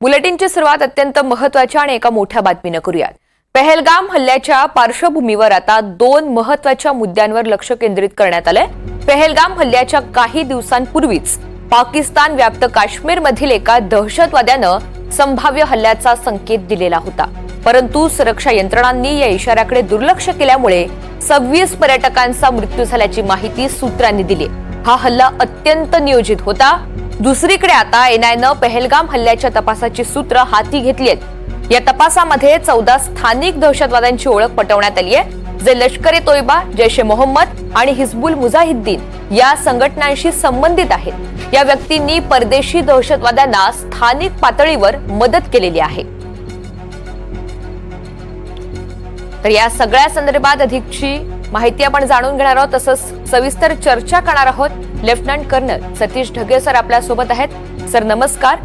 बुलेटिनची सुरुवात अत्यंत महत्त्वाच्या आणि एका मोठ्या बातमीनं करूयात. पहलगाम हल्ल्याच्या पार्श्वभूमीवर आता दोन महत्त्वाच्या मुद्द्यांवर लक्ष केंद्रित करण्यात आलंय. पहलगाम हल्ल्याच्या काही दिवसांपूर्वीच पाकिस्तान व्याप्त काश्मीरमधील एका दहशतवाद्यानं संभाव्य हल्ल्याचा संकेत दिलेला होता. परंतु सुरक्षा यंत्रणांनी या इशाऱ्याकडे दुर्लक्ष केल्यामुळे सव्वीस पर्यटकांचा मृत्यू झाल्याची माहिती सूत्रांनी दिली हा हल्ला अत्यंत नियोजित होता. दुसरीकडे आता एनआयनं पहलगाम हल्ल्याच्या तपासाची सूत्र हाती घेतली आहेत. या तपासामध्ये चौदा स्थानिक दहशतवाद्यांची ओळख पटवण्यात आली आहे. जे लष्कर ए तोयबा जैश ए मोहम्मद आणि हिजबुल मुजाहिद्दीन या संघटनांशी संबंधित आहेत. या व्यक्तींनी परदेशी दहशतवाद्यांना स्थानिक पातळीवर मदत केलेली आहे. तर या सगळ्या संदर्भात अधिकची माहिती आपण जाणून घेणार आहोत. तसंच सविस्तर चर्चा करणार आहोत. Lieutenant colonel Satish Dhage sir आपल्यासोबत आहेत. सर नमस्कार.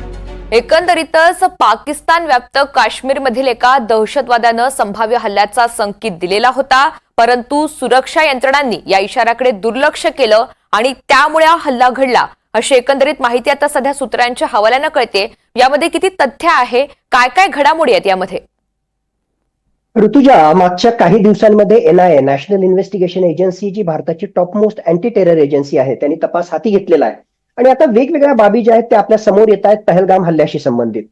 एकंदरीतच पाकिस्तान व्याप्त काश्मीरमधील एका दहशतवाद्यानं संभाव्य हल्ल्याचा संकेत दिलेला होता. परंतु सुरक्षा यंत्रणांनी या इशाऱ्याकडे दुर्लक्ष केलं आणि त्यामुळे हा हल्ला घडला. अशी एकंदरीत माहिती आता सध्या सूत्रांच्या हवाल्यानं कळते यामध्ये किती तथ्य आहे? काय काय घडामोडी आहेत यामध्ये? ऋतुजा मागच्या काही दिवसांमध्ये एनआयए नॅशनल इन्व्हेस्टिगेशन एजन्सी जी भारताची top most anti terror agency आहे त्यांनी तपास हाती घेतलेला आहे. आणि आता वेगवेगळ्या बाबी ज्या आहेत त्या आपल्यासमोर येत आहेत पहलगाम हल्ल्याशी संबंधित.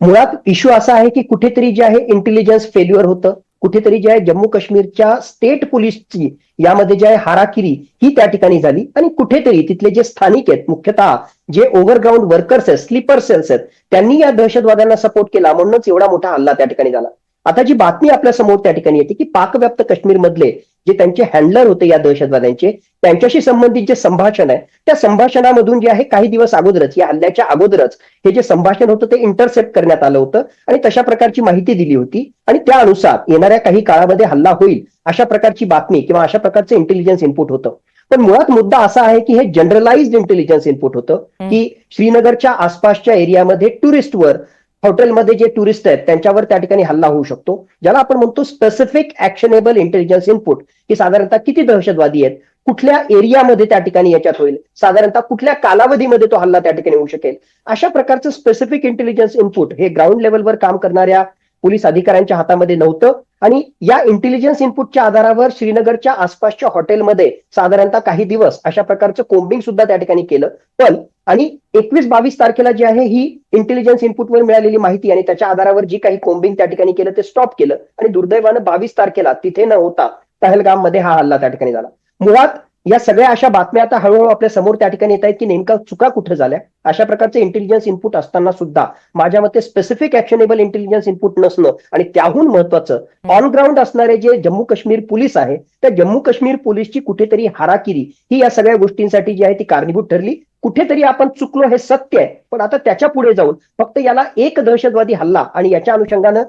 मुळात इश्यू असा आहे की कुठेतरी जे आहे इंटेलिजन्स फेल्युअर होतं. कुठेतरी जे आहे जम्मू काश्मीरच्या स्टेट पोलीसची यामध्ये जे आहे हाराकिरी ही त्या ठिकाणी झाली. आणि कुठेतरी तिथले जे स्थानिक आहेत मुख्यतः जे ओव्हरग्राऊंड वर्कर्स आहेत स्लीपर सेल्स आहेत त्यांनी या दहशतवाद्यांना सपोर्ट केला. म्हणूनच एवढा मोठा हल्ला त्या ठिकाणी झाला. आता जी बातमी आपल्यासमोर त्या ठिकाणी येते की पाकव्याप्त काश्मीरमधले जे त्यांचे हँडलर होते या दहशतवाद्यांचे त्यांच्याशी संबंधित जे संभाषण आहे त्या संभाषणामधून जे आहे काही दिवस अगोदरच या हल्ल्याच्या अगोदरच हे जे संभाषण होतं ते इंटरसेप्ट करण्यात आलं होतं आणि तशा प्रकारची माहिती दिली होती. आणि त्यानुसार येणाऱ्या काही काळामध्ये हल्ला होईल अशा प्रकारची बातमी किंवा अशा प्रकारचं इंटेलिजन्स इनपुट होतं. पण मुळात मुद्दा असा आहे की हे जनरलाइज्ड इंटेलिजन्स इनपुट होतं की श्रीनगरच्या आसपासच्या एरियामध्ये टुरिस्टवर हॉटेलमध्ये जे टुरिस्ट आहेत त्यांच्यावर त्या ठिकाणी हल्ला होऊ शकतो. ज्याला आपण म्हणतो स्पेसिफिक ऍक्शनेबल इंटेलिजन्स इनपुट की साधारणतः किती दहशतवादी आहेत कुठल्या एरियामध्ये त्या ठिकाणी याच्यात होईल साधारणतः कुठल्या कालावधीमध्ये तो हल्ला त्या ठिकाणी होऊ शकेल. अशा प्रकारचं स्पेसिफिक इंटेलिजन्स इनपुट हे ग्राउंड लेवलवर काम करणाऱ्या पोलीस अधिकाऱ्यांच्या हातामध्ये नव्हतं आणि या इंटेलिजन्स इनपुटच्या आधारावर श्रीनगरच्या आसपासच्या हॉटेलमध्ये साधारणतः काही दिवस अशा प्रकारचं कोम्बिंग सुद्धा त्या ठिकाणी केलं. पण आणि एकवीस बावीस तारखेला जी आहे ही इंटेलिजन्स इनपुटवर मिळालेली माहिती आणि त्याच्या आधारावर जी काही कोम्बिंग त्या ठिकाणी केलं ते स्टॉप केलं. आणि दुर्दैवानं बावीस तारखेला तिथे न होता पहलगाममध्ये हा हल्ला त्या ठिकाणी झाला. मुळात या सगळ्या अशा बातम्या आता हळूहळू आपल्यासमोर त्या ठिकाणी येत आहेत की नेमका चुका कुठे झाल्या? अशा प्रकारचे इंटेलिजन्स इनपुट असताना सुद्धा माझ्या मते स्पेसिफिक ऍक्शनेबल इंटेलिजन्स इनपुट नसणं आणि त्याहून महत्वाचं ऑन ग्राउंड असणारे जे जम्मू काश्मीर पोलीस आहे त्या जम्मू काश्मीर पोलीसची कुठेतरी हाराकिरी ही या सगळ्या गोष्टींसाठी जी आहे ती कारणीभूत ठरली. कुठेतरी आपण चुकलो हे सत्य आहे. पण आता त्याच्या पुढे जाऊन फक्त याला एक दहशतवादी हल्ला आणि याच्या अनुषंगानं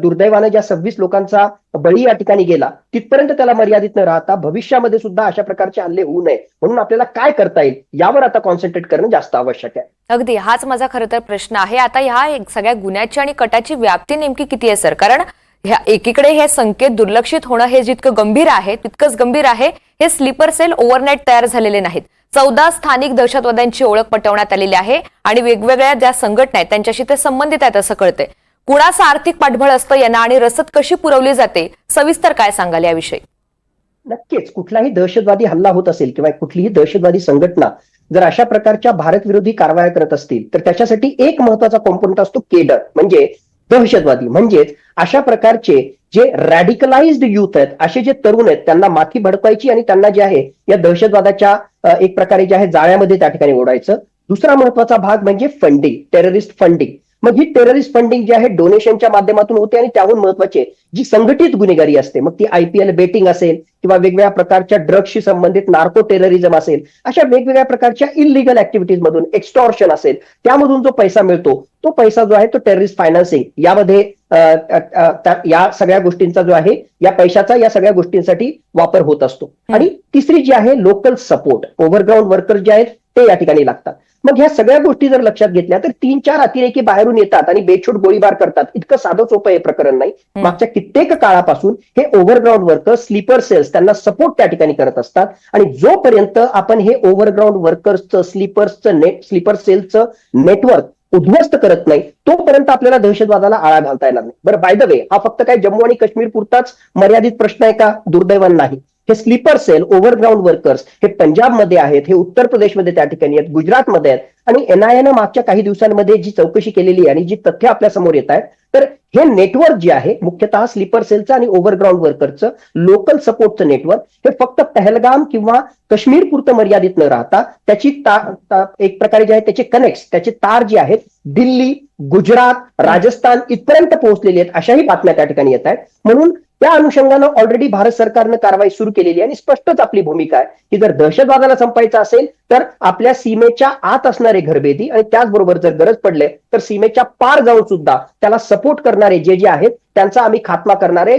दुर्दैवानं ज्या सव्वीस लोकांचा बळी या ठिकाणी गेला तिथपर्यंत त्याला मर्यादित न राहता भविष्यामध्ये सुद्धा अशा प्रकारचे हल्ले होऊ नये. म्हणून आपल्याला काय करता येईल यावर आता कॉन्सन्ट्रेट करणं जास्त आवश्यक आहे. अगदी हाच माझा खरं तर प्रश्न आहे. आता ह्या सगळ्या गुन्ह्याची आणि कटाची व्याप्ती नेमकी किती आहे सर? कारण ह्या एकीकडे हे संकेत दुर्लक्षित होणं हे जितकं गंभीर आहे तितकंच गंभीर आहे हे स्लीपर सेल ओव्हरनाईट तयार झालेले नाहीत. चौदा स्थानिक दहशतवाद्यांची ओळख पटवण्यात आलेली आहे आणि वेगवेगळ्या ज्या संघटना आहेत त्यांच्याशी ते संबंधित आहेत असं कळतंय. कुणाचं आर्थिक पाठबळ असतं यांना आणि रसद कशी पुरवली जाते सविस्तर काय सांगाल याविषयी? नक्कीच. कुठलाही दहशतवादी हल्ला होत असेल किंवा कुठलीही दहशतवादी संघटना जर अशा प्रकारच्या भारत विरोधी कारवाया करत असतील तर त्याच्यासाठी एक महत्त्वाचा कॉम्पोनंट असतो केडर. म्हणजे दहशतवादी. म्हणजेच अशा प्रकारचे जे रॅडिकलाइज्ड युथ आहेत असे जे तरुण आहेत त्यांना माथी भडकायची आणि त्यांना जे आहे या दहशतवादाच्या एक प्रकारे जे आहे जाळ्यामध्ये त्या ठिकाणी ओढायचं. दुसरा महत्त्वाचा भाग म्हणजे फंडिंग टेररिस्ट फंडिंग मग ही टेररिस्ट फंडिंग जी आहे डोनेशनच्या माध्यमातून होते आणि त्याहून महत्त्वाचे जी संघटित गुन्हेगारी असते मग ती आयपीएल बेटिंग असेल किंवा वेगवेगळ्या प्रकारच्या ड्रग्सशी संबंधित नार्को टेररिझम असेल अशा वेगवेगळ्या प्रकारच्या इलिगल ऍक्टिव्हिटीज मधून एक्स्टॉर्शन असेल त्यामधून जो पैसा मिळतो तो पैसा जो आहे तो टेररिस्ट फायनान्सिंग यामध्ये या सगळ्या गोष्टींचा जो आहे या पैशाचा या सगळ्या गोष्टींसाठी वापर होत असतो. आणि तिसरी जी आहे लोकल सपोर्ट ओव्हरग्राऊंड वर्कर जे आहेत ते या ठिकाणी लागतात. मग ह्या सगळ्या गोष्टी जर लक्षात घेतल्या तर तीन चार अतिरेकी बाहेरून येतात आणि बेछूट गोळीबार करतात. इतकं साधं सोपं हे प्रकरण नाही. मागच्या कित्येक काळापासून हे ओव्हरग्राऊंड वर्कर्स स्लीपर सेल्स त्यांना सपोर्ट त्या ठिकाणी करत असतात. आणि जोपर्यंत आपण हे ओव्हरग्राऊंड वर्कर्सचं स्लीपर्सचं नेट स्लीपर सेलचं नेटवर्क उद्ध्वस्त करत नाही तोपर्यंत आपल्याला दहशतवादाला आळा घालता येणार नाही. बरं बाय द वे हा फक्त काय जम्मू आणि काश्मीर पुरताच मर्यादित प्रश्न आहे का? दुर्दैवान नाही. हे स्लीपर सेल ओव्हरग्राऊंड वर्कर्स हे पंजाबमध्ये आहेत हे उत्तर प्रदेशमध्ये त्या ठिकाणी आहेत गुजरातमध्ये आहेत. आणि एनआयएनं मागच्या काही दिवसांमध्ये जी चौकशी केलेली आहे आणि जी तथ्य आपल्यासमोर येत आहेत तर हे नेटवर्क जे आहे मुख्यतः स्लीपर सेलचं आणि ओव्हरग्राऊंड वर्करचं लोकल सपोर्टचं नेटवर्क हे फक्त पहलगाम किंवा काश्मीर पुरतं मर्यादित न राहता त्याची ता- ता- एक प्रकारे जे आहे त्याचे कनेक्ट त्याचे तार जे आहेत दिल्ली गुजरात राजस्थान इथपर्यंत पोहोचलेले आहेत अशाही बातम्या त्या ठिकाणी येत आहेत म्हणून त्या अनुषंगानं ऑलरेडी भारत सरकारनं कारवाई सुरू केलेली आहे आणि स्पष्टच आपली भूमिका आहे. की जर दहशतवादाला संपायचं असेल तर आपल्या सीमेच्या आत असणारे घरभेदी आणि त्याचबरोबर जर गरज पडले तर सीमेच्या पार जाऊन सुद्धा त्याला सपोर्ट करणारे जे जे आहेत त्यांचा आम्ही खात्मा करणारे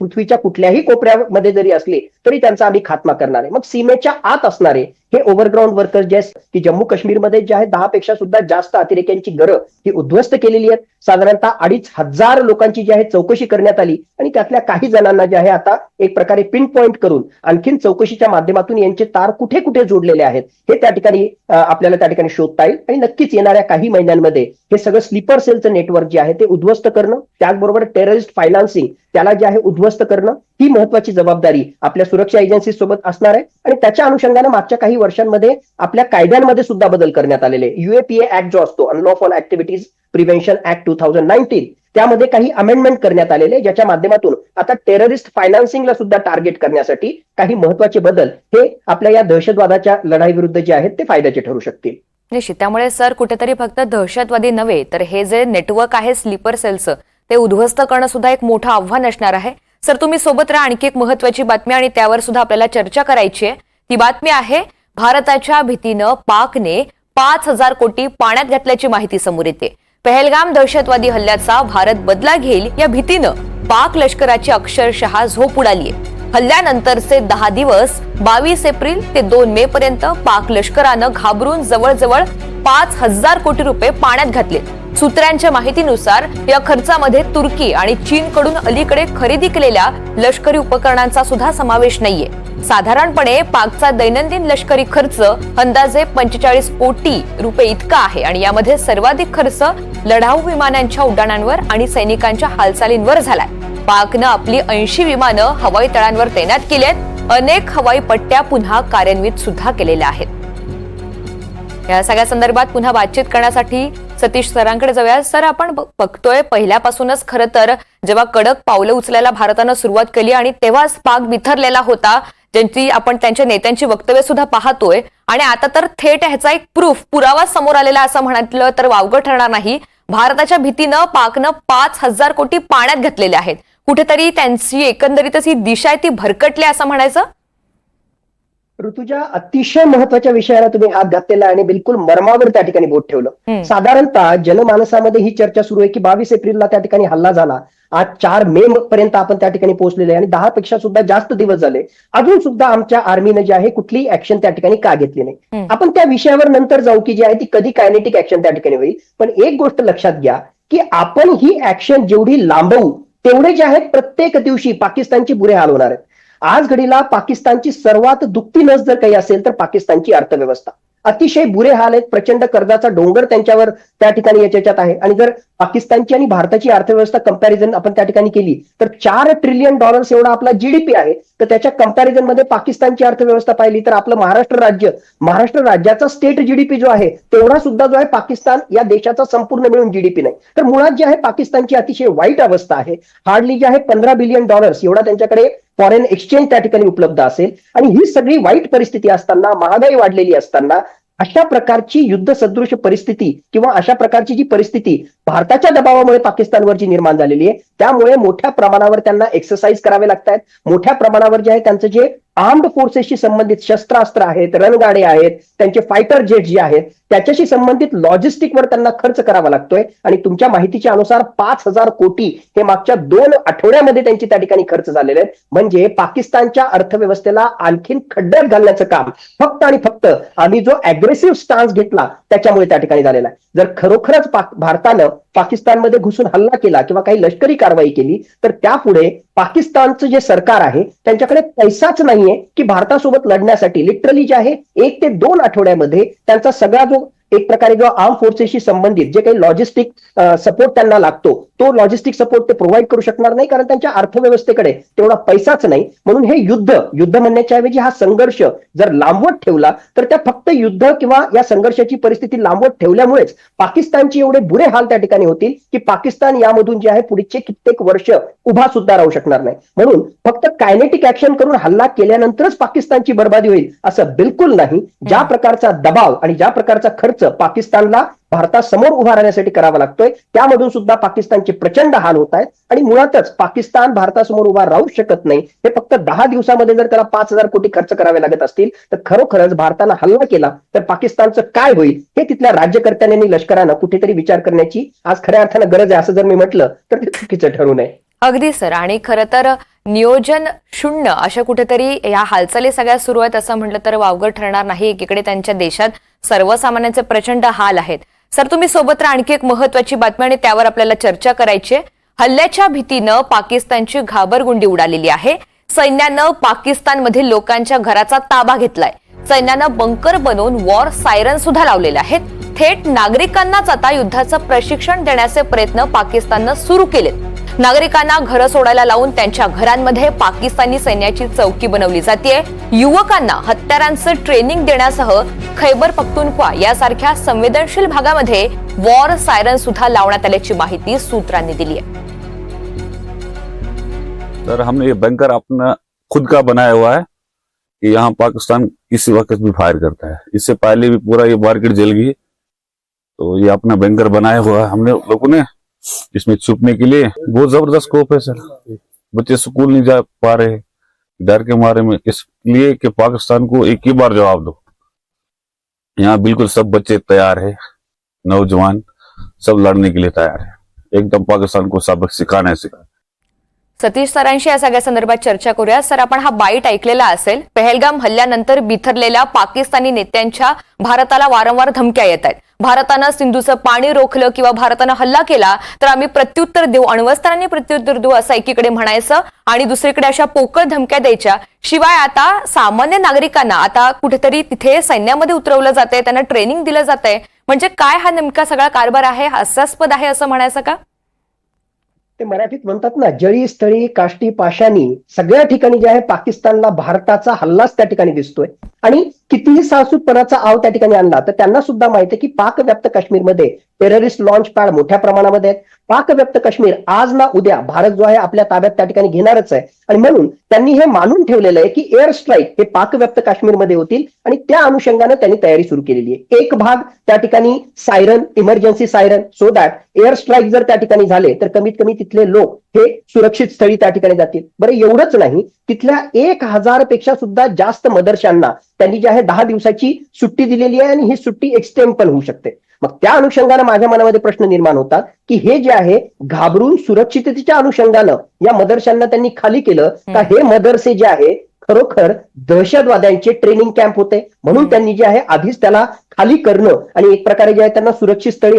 पृथ्वीच्या कुठल्याही कोपऱ्यामध्ये जरी असले तरी त्यांचा आम्ही खात्मा करणार. आहे मग सीमेच्या आत असणारे हे ओव्हरग्राऊंड वर्कर्स जे आहेत की जम्मू काश्मीरमध्ये जे आहे दहा पेक्षा सुद्धा जास्त अतिरेक्यांची घरं ही उद्ध्वस्त केलेली आहेत. साधारणतः अडीच हजार लोकांची जी आहे चौकशी करण्यात आली. आणि त्यातल्या काही जणांना जे आहे आता एक प्रकारे पिन पॉइंट करून आणखीन चौकशीच्या माध्यमातून यांचे तार कुठे कुठे जोडलेले आहेत हे त्या ठिकाणी आपल्याला त्या ठिकाणी शोधता येईल. आणि नक्कीच येणाऱ्या काही महिन्यांमध्ये हे सगळं स्लीपर सेलचं नेटवर्क जे आहे ते उद्ध्वस्त करणं त्याचबरोबर टेररिस्ट फायनान्सिंग त्याला जे आहे उद्ध्वस्त करणं ही महत्वाची जबाबदारी आपल्या सुरक्षा एजन्सी सोबत असणार आहे आणि त्याच्या अनुषंगाने मागच्या काही वर्षांमध्ये आपल्या कायद्यांमध्ये सुद्धा बदल करण्यात आलेले युएपीए ऍक्ट जो असतो unlawful activities prevention act two thousand nineteen त्यामध्ये काही अमेंडमेंट करण्यात आलेले ज्याच्या माध्यमातून आता टेररिस्ट फायनान्सिंगला सुद्धा टार्गेट करण्यासाठी काही महत्त्वाचे बदल हे आपल्या या दहशतवादाच्या लढाई विरुद्ध जे आहेत ते फायद्याचे ठरू शकतील. निश्चित. त्यामुळे सर कुठेतरी फक्त दहशतवादी नव्हे तर हे जे नेटवर्क आहे स्लीपर सेलचं ते उद्ध्वस्त करणं सुद्धा एक मोठं आव्हान असणार आहे. सर तुम्ही सोबत राहा आणखी एक महत्वाची बातमी आणि त्यावर सुद्धा आपल्याला चर्चा करायची आहे. ती बातमी आहे भारताच्या भीतीनं पाकने पाच हजार कोटी पाण्यात घातल्याची माहिती समोर येते. पहलगाम दहशतवादी हल्ल्याचा भारत बदला घेईल या भीतीनं पाक लष्कराची अक्षरशः झोप उडाली हल्ल्यानंतरचे दहा दिवस बावीस एप्रिल ते दोन मे पर्यंत पाक लष्करानं घाबरून जवळजवळ पाच हजार कोटी रुपये पाण्यात घातले. सूत्रांच्या माहितीनुसार या खर्चामध्ये तुर्की आणि चीनकडून अलीकडे खरेदी केलेल्या लष्करी उपकरणांचा सुद्धा समावेश नाहीये. साधारणपणे पाकचा दैनंदिन लष्करी खर्च अंदाजे पंचेचाळीस कोटी रुपये इतका आहे आणि यामध्ये सर्वाधिक खर्च लढाऊ विमानांच्या उड्डाणांवर आणि सैनिकांच्या हालचालींवर झालाय. पाकनं आपली ऐंशी विमानं हवाई तळांवर तैनात केली आहेत. अनेक हवाई पट्ट्या पुन्हा कार्यान्वित सुद्धा केलेल्या आहेत. या सगळ्या संदर्भात पुन्हा बातचीत करण्यासाठी सतीश सरांकडे जाऊया. सर आपण बघतोय पहिल्यापासूनच खरं तर जेव्हा कडक पावलं उचलायला भारतानं सुरुवात केली आणि तेव्हाच पाक बिथरलेला होता ज्यांची आपण त्यांच्या नेत्यांची वक्तव्य सुद्धा पाहतोय. आणि आता तर थेट ह्याचा एक प्रूफ पुरावा समोर आलेला असं म्हटलं तर वावगं ठरणार नाही. भारताच्या भीतीनं पाकनं पाच हजार कोटी पाण्यात घातलेले आहेत. कुठेतरी त्यांची एकंदरीतच ही दिशा आहे ती भरकटली असं म्हणायचं? ऋतुजा अतिशय महत्त्वाच्या विषयाला तुम्ही हात घातलेला आणि बिलकुल मर्मावर त्या ठिकाणी बोट ठेवलं. साधारणतः जनमानसामध्ये ही चर्चा सुरू आहे की बावीस एप्रिलला त्या ठिकाणी हल्ला झाला. आज चार मे पर्यंत आपण त्या ठिकाणी पोहोचलेले आहे आणि दहा पेक्षा सुद्धा जास्त दिवस झाले. अजून सुद्धा आमच्या आर्मीनं जे आहे कुठलीही ऍक्शन त्या ठिकाणी का घेतली नाही. आपण त्या विषयावर नंतर जाऊ की जी आहे ती कधी कायनेटिक ऍक्शन त्या ठिकाणी होईल. पण एक गोष्ट लक्षात घ्या की आपण ही ऍक्शन जेवढी लांबवू तेवढे जे आहेत प्रत्येक दिवशी पाकिस्तानचे बुरे हाल होणार आहेत. आज घडीला पाकिस्तानची सर्वात दुखती नस जर काही असेल तर पाकिस्तानची अर्थव्यवस्था. अतिशय बुरे हाल आहेत. प्रचंड कर्जाचा डोंगर त्यांच्यावर त्या ठिकाणी याच्यात आहे. आणि जर पाकिस्तानची आणि भारताची अर्थव्यवस्था कंपॅरिझन आपण त्या ठिकाणी केली तर चार ट्रिलियन डॉलर्स एवढा आपला जीडीपी आहे. तर त्याच्या कंपॅरिझनमध्ये पाकिस्तानची अर्थव्यवस्था पाहिली तर आपलं महाराष्ट्र राज्य महाराष्ट्र राज्याचा स्टेट जीडीपी जो आहे तेवढा सुद्धा जो आहे पाकिस्तान या देशाचा संपूर्ण मिळून जीडीपी नाही. तर मुळात जे आहे पाकिस्तानची अतिशय वाईट अवस्था आहे. हार्डली जे आहे पंधरा बिलियन डॉलर्स एवढा त्यांच्याकडे फॉरेन एक्सचेंज त्या ठिकाणी उपलब्ध असेल. आणि ही सगळी वाईट परिस्थिती असताना महागाई वाढलेली असताना अशा प्रकारची युद्ध सदृश परिस्थिती किंवा अशा प्रकारची जी परिस्थिती भारताच्या दबावामुळे पाकिस्तानवर जी निर्माण झालेली आहे त्यामुळे मोठ्या प्रमाणावर त्यांना एक्सरसाइज करावे लागतात मोठ्या प्रमाणावर जे आहे त्यांचं जे आर्म्ड फोर्सेसशी संबंधित शस्त्रास्त्र आहेत रणगाडे आहेत त्यांचे फायटर जेट जे आहेत त्याच्याशी संबंधित लॉजिस्टिकवर त्यांना खर्च करावा लागतोय आणि तुमच्या माहितीच्या अनुसार पाच हजार कोटी हे मागच्या दोन आठवड्यामध्ये त्यांची त्या ठिकाणी खर्च झालेले आहेत. म्हणजे पाकिस्तानच्या अर्थव्यवस्थेला आणखीन खड्ड्यात घालण्याचं काम फक्त आणि फक्त आम्ही जो अग्रेसिव्ह स्टान्स घेतला त्याच्यामुळे त्या ठिकाणी झालेला आहे. जर खरोखरच पाक- भारतानं पाकिस्तानमध्ये घुसून हल्ला केला किंवा काही लष्करी कारवाई केली तर त्यापुढे पाकिस्तानचं जे सरकार आहे त्यांच्याकडे पैसाच नाही नाहीये की भारतासोबत लढण्यासाठी लिटरली जे आहे एक ते दोन आठवड्यामध्ये त्यांचा सगळा जो एक प्रकारे जो आर्म फोर्सेसशी संबंधित जे काही लॉजिस्टिक सपोर्ट त्यांना लागतो तो लॉजिस्टिक सपोर्ट ते प्रोव्हाइड करू शकणार नाही कारण त्यांच्या अर्थव्यवस्थेकडे तेवढा पैसाच नाही. म्हणून हे युद्ध युद्ध म्हणण्याच्या ऐवजी हा संघर्ष जर लांबवत ठेवला तर त्या फक्त युद्ध किंवा या संघर्षाची परिस्थिती लांबवत ठेवल्यामुळेच पाकिस्तानचे एवढे बुरे हाल त्या ठिकाणी होतील की पाकिस्तान यामधून जे आहे पुढचे कित्येक वर्ष उभा सुद्धा राहू शकणार नाही. म्हणून फक्त कायनेटिक ऍक्शन करून हल्ला केल्यानंतरच पाकिस्तानची बर्बादी होईल असं बिलकुल नाही. ज्या प्रकारचा दबाव आणि ज्या प्रकारचा खर्च पाकिस्तानला भारतासमोर उभा राहण्यासाठी करावा लागतोय. त्यामधून सुद्धा पाकिस्तानचे प्रचंड हाल होत आहेत. आणि मुळातच पाकिस्तान भारतासमोर उभा राहू शकत नाही. हे फक्त दहा दिवसामध्ये जर त्याला पाच हजार कोटी खर्च करावे लागत असतील तर खरोखरच भारतानं हल्ला केला तर पाकिस्तानचं काय होईल? हे तिथल्या राज्यकर्त्यांनी आणि लष्करानं कुठेतरी विचार करण्याची आज खऱ्या अर्थानं गरज आहे असं जर मी म्हटलं तर ते चुकीचं ठरू नये. अगदी सर. आणि खरं तर नियोजन शून्य अशा कुठेतरी या हालचाली सगळ्या सुरू आहेत असं म्हटलं तर वावगं ठरणार नाही. एकीकडे त्यांच्या देशात सर्वसामान्यांचे प्रचंड हाल आहेत. सर तुम्ही सोबत राहा. आणखी एक महत्वाची बातमी आणि त्यावर आपल्याला चर्चा करायची हल्ल्याच्या भीतीनं पाकिस्तानची घाबरगुंडी उडालेली आहे. सैन्यानं पाकिस्तानमधील लोकांच्या घराचा ताबा घेतलाय. सैन्यानं बंकर बनवून वॉर सायरन सुद्धा लावलेले आहेत. थेट नागरिकांनाच आता युद्धाचं प्रशिक्षण देण्याचे प्रयत्न पाकिस्ताननं सुरू केलेत. नागरिकांना घरं सोडायला लावून त्यांच्या घरांमध्ये पाकिस्तानी सैन्याची चौकी बनवली जाते युवकांना हत्यारांचं ट्रेनिंग देण्यासह खैबर पख्तुनख्वा यासारख्या संवेदनशील भागामध्ये वॉर सायरन सुद्धा लावण्यात आल्याची माहिती सूत्रांनी दिली आहे सर हमने ये बैंकर अपना खुद का बनाया हुआ है कि यहाँ पाकिस्तान किसी वक्त भी फायर करता है। इससे पहले भी पूरा ये मार्केट जल गई। तो ये अपना बैंकर बनाया हुआ है। हमने लोगों ने इसमें छुपने के लिए? बहुत जबरदस्त स्कोप है सर बच्चे स्कूल नहीं जा पा रहे डर के मारे में इसलिए कि पाकिस्तान को एक ही बार जवाब दो। यहाँ बिल्कुल सब बच्चे तैयार है नौजवान सब लड़ने के लिए तैयार है। एकदम पाकिस्तान को सबक सिखाना है सिखाना सतीश सरांशी या सगळ्या संदर्भात चर्चा करूया. सर आपण हा बाईट ऐकलेला असेल. पहलगाम हल्ल्यानंतर बिथरलेल्या पाकिस्तानी नेत्यांच्या भारताला वारंवार धमक्या येत आहेत. भारतानं सिंधूचं पाणी रोखलं किंवा भारतानं हल्ला केला तर आम्ही प्रत्युत्तर देऊ अण्वस्त्रांनी प्रत्युत्तर देऊ असं एकीकडे म्हणायचं आणि दुसरीकडे अशा पोकळ धमक्या द्यायच्या. शिवाय आता सामान्य नागरिकांना आता कुठेतरी तिथे सैन्यामध्ये उतरवलं जातंय त्यांना ट्रेनिंग दिलं जातंय. म्हणजे काय हा नेमका सगळा कारभार आहे हास्यास्पद आहे असं म्हणायचं का? ते मराठीत म्हणतात ना जळी स्थळी काष्टी पाशानी सगळ्या ठिकाणी जे आहे पाकिस्तानला भारताचा हल्लाच त्या ठिकाणी दिसतोय. आणि कितीही साहसूतपणाचा आव त्या ठिकाणी आणला तर त्यांना सुद्धा माहिती आहे की पाकव्याप्त काश्मीरमध्ये टेररिस्ट लॉन्च पॅड मोठ्या प्रमाणामध्ये आहेत. पाकव्याप्त काश्मीर आज ना उद्या भारत जो आहे आपल्या ताब्यात त्या ठिकाणी घेणारच आहे. आणि म्हणून त्यांनी हे मानून ठेवलेलं आहे की एअर स्ट्राईक हे पाकव्याप्त काश्मीरमध्ये होतील आणि त्या अनुषंगाने त्यांनी तयारी सुरू केलेली आहे. एक भाग त्या ठिकाणी siren emergency siren so that air strike जर त्या ठिकाणी झाले तर कमीत कमी तिथले लोक हे सुरक्षित स्थळी त्या ठिकाणी जातील. बरं एवढंच नाही तिथल्या एक हजारपेक्षा सुद्धा जास्त मदरशांना त्यांनी जे आहे दहा दिवसाची सुट्टी दिलेली आहे आणि ही सुट्टी एक्सटेंड पण होऊ शकते. मग त्या अनुषंगानं माझ्या मनामध्ये प्रश्न निर्माण होतात की हे जे आहे घाबरून सुरक्षिततेच्या अनुषंगानं या मदरशांना त्यांनी खाली केलं का हे मदरसे जे आहे खरोखर दहशतवाद्यांचे ट्रेनिंग कॅम्प होते. म्हणून त्यांनी जे आहे आधीच त्याला खाली करणं आणि एक प्रकारे जे आहे त्यांना सुरक्षित स्थळी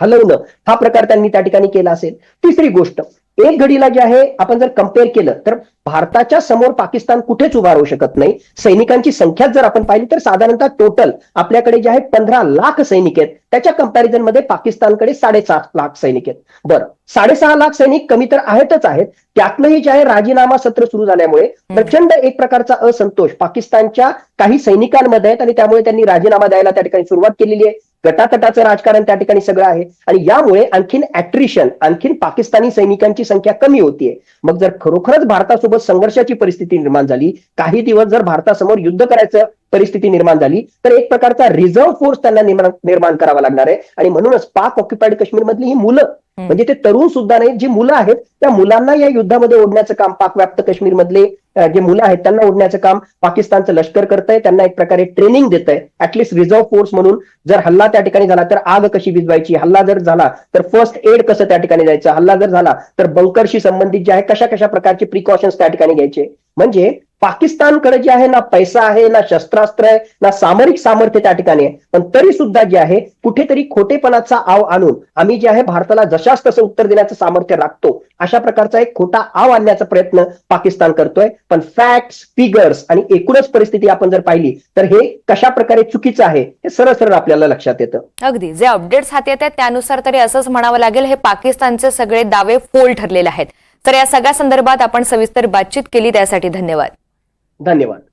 हलवणं हा प्रकार त्यांनी त्या ठिकाणी केला असेल. तिसरी गोष्ट एक घडीला जे आहे आपण जर कंपेअर केलं तर भारताच्या समोर पाकिस्तान कुठेच उभा राहू शकत नाही. सैनिकांची संख्या जर आपण पाहिली तर साधारणतः टोटल आपल्याकडे जे आहे पंधरा लाख सैनिक आहेत. त्याच्या कंपॅरिझनमध्ये पाकिस्तानकडे साडेसात लाख सैनिक आहेत. बरं साडेसहा लाख सैनिक कमी तर आहेतच आहेत. त्यातलंही जे आहे राजीनामा सत्र सुरू झाल्यामुळे प्रचंड एक प्रकारचा असंतोष पाकिस्तानच्या काही सैनिकांमध्ये आहेत आणि त्यामुळे त्यांनी राजीनामा द्यायला त्या ठिकाणी सुरुवात केलेली आहे. गटातटाचं राजकारण त्या ठिकाणी सगळं आहे. आणि यामुळे आणखीन ऍट्रिशन आणखीन पाकिस्तानी सैनिकांची संख्या कमी होतीये. मग जर खरोखरच भारतासोबत संघर्षाची परिस्थिती निर्माण झाली काही दिवस जर भारतासमोर युद्ध करायचं परिस्थिती निर्माण झाली. तर एक प्रकारचा रिझर्व्ह फोर्स त्यांना निर्माण करावा लागणार आहे. आणि म्हणूनच पाक ऑक्युपाईड काश्मीर मधली ही मुलं म्हणजे ते तरुण सुद्धा नाही जी मुलं आहेत त्या मुलांना या युद्धामध्ये ओढण्याचं काम पाक व्याप्त काश्मीर मधले जे मुलं आहेत त्यांना ओढण्याचं काम पाकिस्तानचं लष्कर करतंय. त्यांना एक प्रकारे ट्रेनिंग देत आहे ऍटलिस्ट रिझर्व्ह फोर्स म्हणून जर हल्ला त्या ठिकाणी झाला तर आग कशी विजवायची हल्ला जर झाला तर फर्स्ट एड कसं त्या ठिकाणी जायचं हल्ला जर झाला तर बंकरशी संबंधित जे आहे कशा कशा प्रकारचे प्रिकॉशन्स त्या ठिकाणी घ्यायचे? म्हणजे पाकिस्तानकडे जे आहे ना पैसा आहे ना शस्त्रास्त्र आहे ना सामरिक सामर्थ्य त्या ठिकाणी आहे. पण तरी सुद्धा जे आहे कुठेतरी खोटेपणाचा आव आणून आम्ही जे आहे भारताला जशास तसं उत्तर देण्याचं सामर्थ्य राखतो अशा प्रकारचा एक खोटा आव आणण्याचा प्रयत्न पाकिस्तान करतोय. पण फॅक्ट्स फिगर्स आणि एकूणच परिस्थिती आपण जर पाहिली तर हे कशा प्रकारे चुकीचं आहे हे सरळ सरळ आपल्याला लक्षात येतं. अगदी. जे अपडेट्स हाती येत आहेत त्यानुसार तरी असंच म्हणावं लागेल हे पाकिस्तानचे सगळे दावे फोल ठरलेले आहेत. तर या सगळ्या संदर्भात आपण सविस्तर बातचीत केली त्यासाठी धन्यवाद. धन्यवाद।